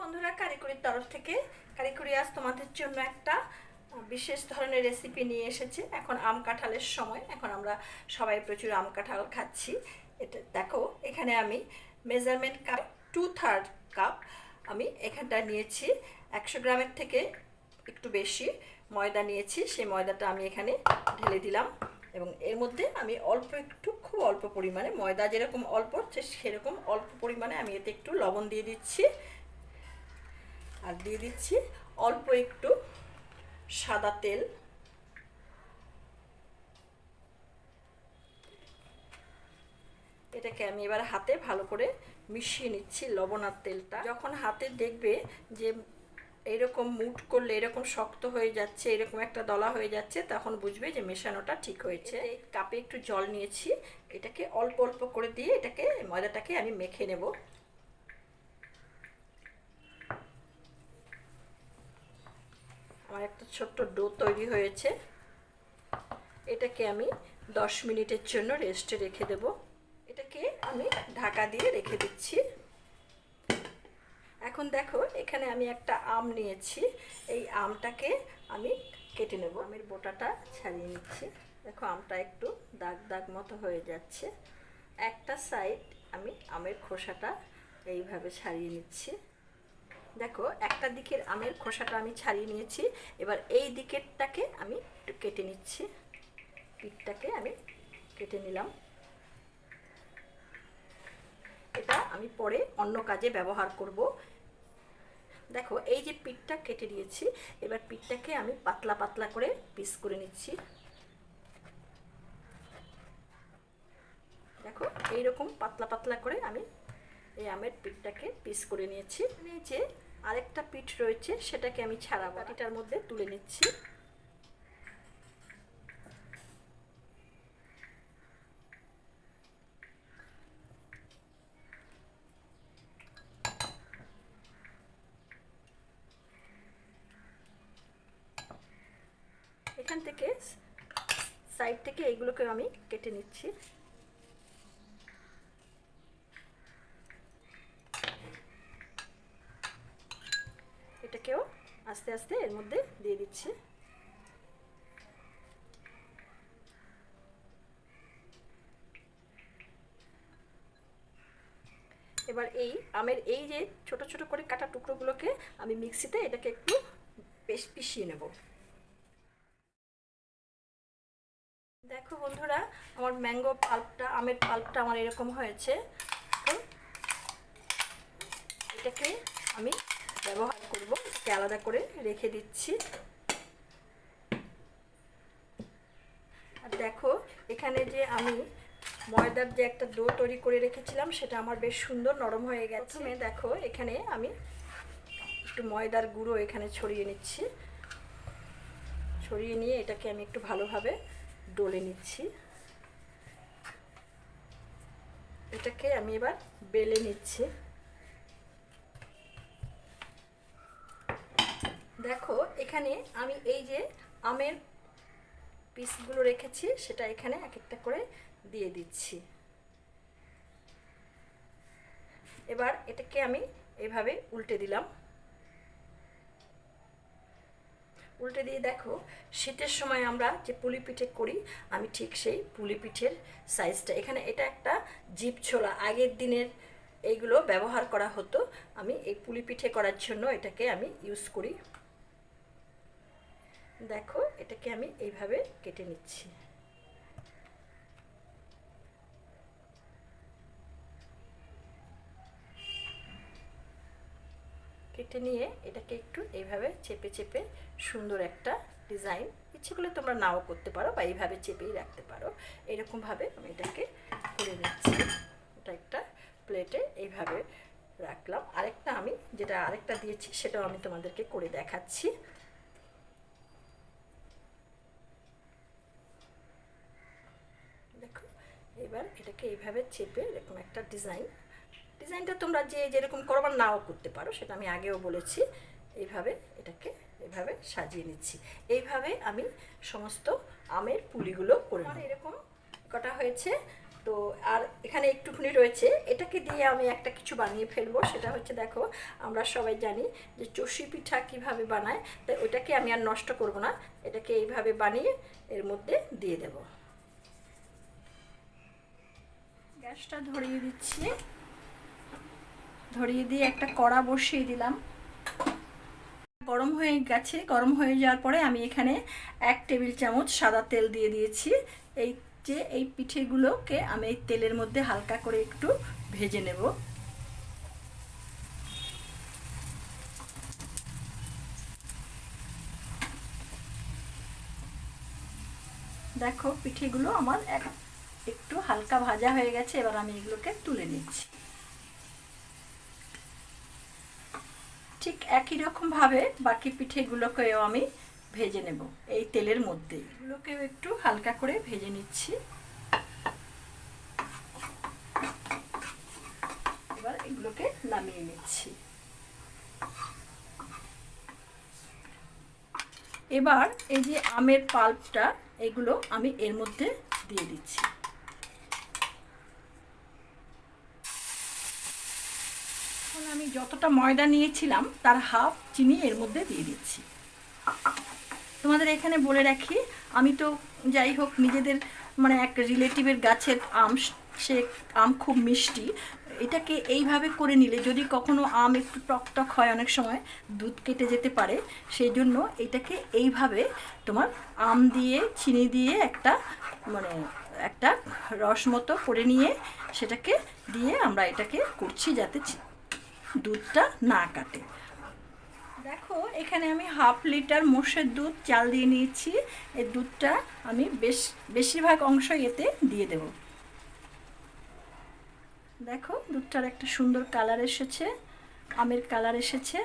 বন্ধুরা, কারিকুরির তরফ থেকে কারিকুরি আজ তোমাদের জন্য একটা বিশেষ ধরনের রেসিপি নিয়ে এসেছে। এখন আম কাঁঠালের সময়। এখন আমরা সবাই প্রচুর আম কাঁঠাল খাচ্ছি। এটা দেখো, এখানে আমি measurement cup two third cup আমি এখানটা নিয়েছি। একশো গ্রামের থেকে একটু বেশি ময়দা নিয়েছি। সেই ময়দাটা আমি এখানে ঢেলে দিলাম এবং এর মধ্যে আমি অল্প একটু, খুব অল্প পরিমাণে ময়দা যেরকম অল্প সেরকম অল্প পরিমাণে আমি এতে একটু লবণ দিয়ে দিচ্ছি। আর দিয়ে দিচ্ছি অল্প একটু সাদা তেল। এটাকে আমি এবার হাতে ভালো করে মিশিয়ে নিচ্ছি লবণ আর তেলটা। যখন হাতে দেখবে যে এরকম মুট করলে এরকম শক্ত হয়ে যাচ্ছে এরকম একটা দলা হয়ে যাচ্ছে তখন বুঝবে যে মেশানোটা ঠিক হয়েছে। এই কাপে একটু জল নিয়েছি। এটাকে অল্প অল্প করে দিয়ে এটাকে ময়দাটাকে আমি মেখে নেব। আমার একটা ছোট্ট ডো তৈরি হয়েছে। এটাকে আমি দশ মিনিটের জন্য রেস্টে রেখে দেব। এটাকে আমি ঢাকা দিয়ে রেখে দিচ্ছি। এখন দেখো, এখানে আমি একটা আম নিয়েছি। এই আমটাকে আমি কেটে নেব। আমের বোটাটা ছাড়িয়ে নিচ্ছি। দেখো, আমটা একটু দাগ দাগ মতো হয়ে যাচ্ছে। একটা সাইড আমি আমের খোসাটা এইভাবে ছাড়িয়ে নিচ্ছি। দেখো, একটা দিকের আমের খোসাটা আমি ছাড়িয়ে নিয়েছি। এবার এই দিকেরটাকে আমি একটু কেটে নিচ্ছি। পিঠটাকে আমি কেটে নিলাম। এটা আমি পরে অন্য কাজে ব্যবহার করব। দেখো, এই যে পিঠটা কেটে দিয়েছি এবার পিঠটাকে আমি পাতলা পাতলা করে পিস করে নিচ্ছি। দেখো, এইরকম পাতলা পাতলা করে আমি এই আমের পিঠটাকে পিস করে নিয়েছি। যে আরেকটা পিঠ রয়েছে, সেটাকে আমি ছাড়াবো। বাটিটার মধ্যে তুলে নিচ্ছি। এখান থেকে সাইড থেকে এইগুলোকে আমি কেটে নিচ্ছি। এটাকেও আস্তে আস্তে এর মধ্যে দিয়ে দিচ্ছি। এবার এই আমের এই যে ছোট ছোট করে কাটা টুকরোগুলোকে আমি মিক্সিতে এটাকে একটু বেশ পিষিয়ে নেব। দেখো বন্ধুরা, আমার ম্যাঙ্গো পাল্পটা, আমের পাল্পটা আমার এরকম হয়েছে। এটাকে আমি ব্যবহার করব। এটাকে আলাদা করে রেখে দিচ্ছি। আর দেখো এখানে যে আমি ময়দার যে একটা ডো তৈরি করে রেখেছিলাম সেটা আমার বেশ সুন্দর নরম হয়ে গেছে। দেখো এখানে আমি একটু ময়দার গুঁড়ো এখানে ছড়িয়ে নিচ্ছি। ছড়িয়ে নিয়ে এটাকে আমি একটু ভালোভাবে ডলে নিচ্ছি। এটাকে আমি এবার বেলে নিচ্ছি। দেখো, এখানে আমি এই যে আমের পিসগুলো রেখেছি, সেটা এখানে এক একটা করে দিয়ে দিচ্ছি। এবার এটাকে আমি এভাবে উল্টে দিলাম। উল্টে দিয়ে দেখো, শীতের সময় আমরা যে পুলি পিঠে করি, আমি ঠিক সেই পুলি পিঠের সাইজটা এখানে এটা একটা জিপ ছোলা। আগের দিনের এইগুলো ব্যবহার করা হতো। আমি এই পুলি পিঠে করার জন্য এটাকে আমি ইউজ করি। দেখো, এটাকে আমি এইভাবে কেটে নিচ্ছি। কেটে নিয়ে এটাকে একটু এইভাবে চেপে চেপে সুন্দর একটা ডিজাইন। ইচ্ছে করলে তোমরা নাও করতে পারো বা এইভাবে চেপেই রাখতে পারো। এরকমভাবে আমি এটাকে করে নিচ্ছি। এটা একটা প্লেটে এইভাবে রাখলাম। আরেকটা আমি যেটা আরেকটা দিয়েছি, সেটাও আমি তোমাদেরকে করে দেখাচ্ছি দেখো এবার এটাকে এইভাবে চেপে এরকম একটা ডিজাইন ডিজাইনটা তোমরা যে যেরকম করো বা নাও করতে পারো সেটা আমি আগেও বলেছি। এইভাবে এটাকে এভাবে সাজিয়ে নিচ্ছি। এইভাবে আমি সমস্ত আমের পুলিগুলো করে এরকম কটা হয়েছে? তো আর এখানে একটুখানি রয়েছে। এটাকে দিয়ে আমি একটা কিছু বানিয়ে ফেলব। সেটা হচ্ছে দেখো আমরা সবাই জানি যে চষি পিঠা কীভাবে বানায় তাই ওইটাকে আমি আর নষ্ট করব না। এটাকে এইভাবে বানিয়ে এর মধ্যে দিয়ে দেব। গ্যাসটা ধরিয়ে দিচ্ছি। ধরিয়ে দিয়ে একটা কড়া বসিয়ে দিলাম। গরম হয়ে গেছে। গরম হয়ে যাওয়ার পরে আমি এখানে এক টেবিল চামচ সাদা তেল দিয়ে দিয়েছি। এই যে এই পিঠেগুলোকে আমি এই তেলের মধ্যে হালকা করে একটু ভেজে নেব। দেখো, পিঠেগুলো আমার এক একটু হালকা ভাজা হয়ে গেছে, এবার আমি এগুলোকে তুলে নিচ্ছি। ঠিক একই রকমভাবে বাকি পিঠেগুলোকেও আমি ভেজে নেব এই তেলের মধ্যে। এগুলোকেও একটু হালকা করে ভেজে নিচ্ছি। এবার এগুলোকে নামিয়ে নিচ্ছি। এবার এই যে আমের পাল্পটা, এগুলো আমি এর মধ্যে দিয়ে দিচ্ছি। আমি যতটা ময়দা নিয়েছিলাম, তার হাফ চিনি এর মধ্যে দিয়ে দিচ্ছি। তোমাদের এখানে বলে রাখি, আমি তো যাই হোক, নিজেদের মানে এক রিলেটিভের গাছের আম, সে আম খুব মিষ্টি। এটাকে এইভাবে করে নিলে, যদি কখনো আম একটু টক টক হয় অনেক সময়, দুধ কেটে যেতে পারে, সেই জন্য এটাকে এইভাবে তোমার আম দিয়ে, চিনি দিয়ে একটা মানে একটা রস মতো করে নিয়ে, সেটাকে দিয়ে আমরা এটাকে করছি যাতে দুধটা না কাটে। দেখো, এখানে আমি হাফ লিটার মোষের দুধ, চাল দিয়ে নিয়েছি। এই দুধটা আমি বেশ, বেশিরভাগ অংশ এতে দিয়ে দেব। দেখো, দুধটার একটা সুন্দর কালার এসেছে, আমের কালার এসেছে,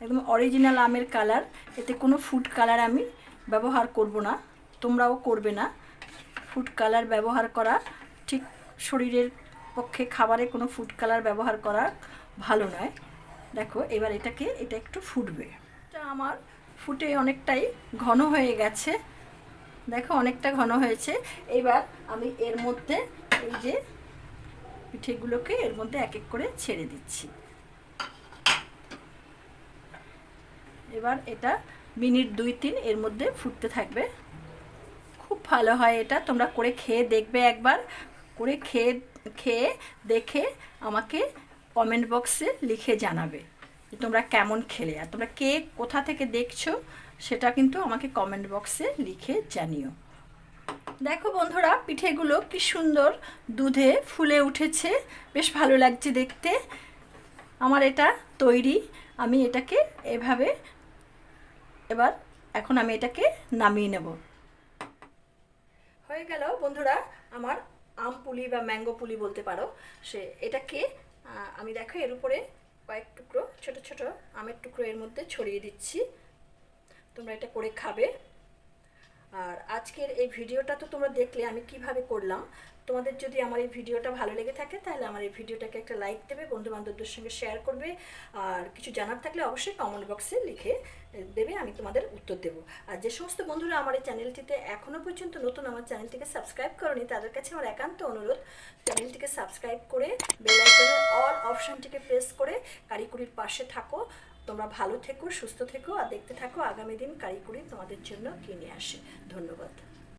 একদম অরিজিনাল আমের কালার। এতে কোনো ফুড কালার আমি ব্যবহার করব না, তোমরাও করবে না। ফুড কালার ব্যবহার করা, ঠিক শরীরের পক্ষে খাবারে কোনো ফুড কালার ব্যবহার করা ভালো নয়। দেখো, এবার এটাকে, এটা একটু ফুটবে। এটা আমার ফুটে অনেকটাই ঘন হয়ে গেছে। দেখো, অনেকটা ঘন হয়েছে। এবার আমি এর মধ্যে এই যে পিঠেগুলোকে এর মধ্যে এক এক করে ছেড়ে দিচ্ছি। এবার এটা মিনিট দুই তিন এর মধ্যে ফুটতে থাকবে। খুব ভালো হয় এটা। তোমরা করে খেয়ে দেখবে একবার। করে খেয়ে খেয়ে দেখে আমাকে কমেন্ট বক্সে লিখে জানাবে যে তোমরা কেমন খেলে আর তোমরা কে কোথা থেকে দেখছ সেটা কিন্তু আমাকে কমেন্ট বক্সে লিখে জানিও। দেখো বন্ধুরা, পিঠেগুলো কি সুন্দর দুধে ফুলে উঠেছে, বেশ ভালো লাগছে দেখতে। আমার এটা তৈরি, আমি এটাকে এভাবে এবার এখন আমি এটাকে নামিয়ে নেব। হয়ে গেল বন্ধুরা, আমার আম পুলি বা ম্যাঙ্গো পুলি বলতে পারো, সে এটাকে আমি দেখো এর উপরে কয়েক টুকরো, ছোট ছোট আমের টুকরো এর মধ্যে ছড়িয়ে দিচ্ছি। তোমরা এটা করে খাবে। আর আজকের এই ভিডিওটা তো তোমরা দেখলে, আমি কীভাবে করলাম। তোমাদের যদি আমার এই ভিডিওটা ভালো লেগে থাকে, তাহলে আমার এই ভিডিওটাকে একটা লাইক দেবে বন্ধু বান্ধবদের সঙ্গে শেয়ার করবে। আর কিছু জানার থাকলে অবশ্যই কমেন্ট বক্সে লিখে দেবে, আমি তোমাদের উত্তর দেবো। আর যে সমস্ত বন্ধুরা আমার এই চ্যানেলটিতে এখনও পর্যন্ত নতুন আমার চ্যানেলটিকে সাবস্ক্রাইব করনি, তাদের কাছে আমার একান্ত অনুরোধ চ্যানেলটিকে সাবস্ক্রাইব করে বেল আইকনের অল অপশানটিকে প্রেস করে কারিকুরির পাশে থাকো। তোমরা ভালো থেকো, সুস্থ থেকো, আর দেখতে থাকো আগামী দিন কারিগরি তোমাদের জন্য কিনে আসে। ধন্যবাদ।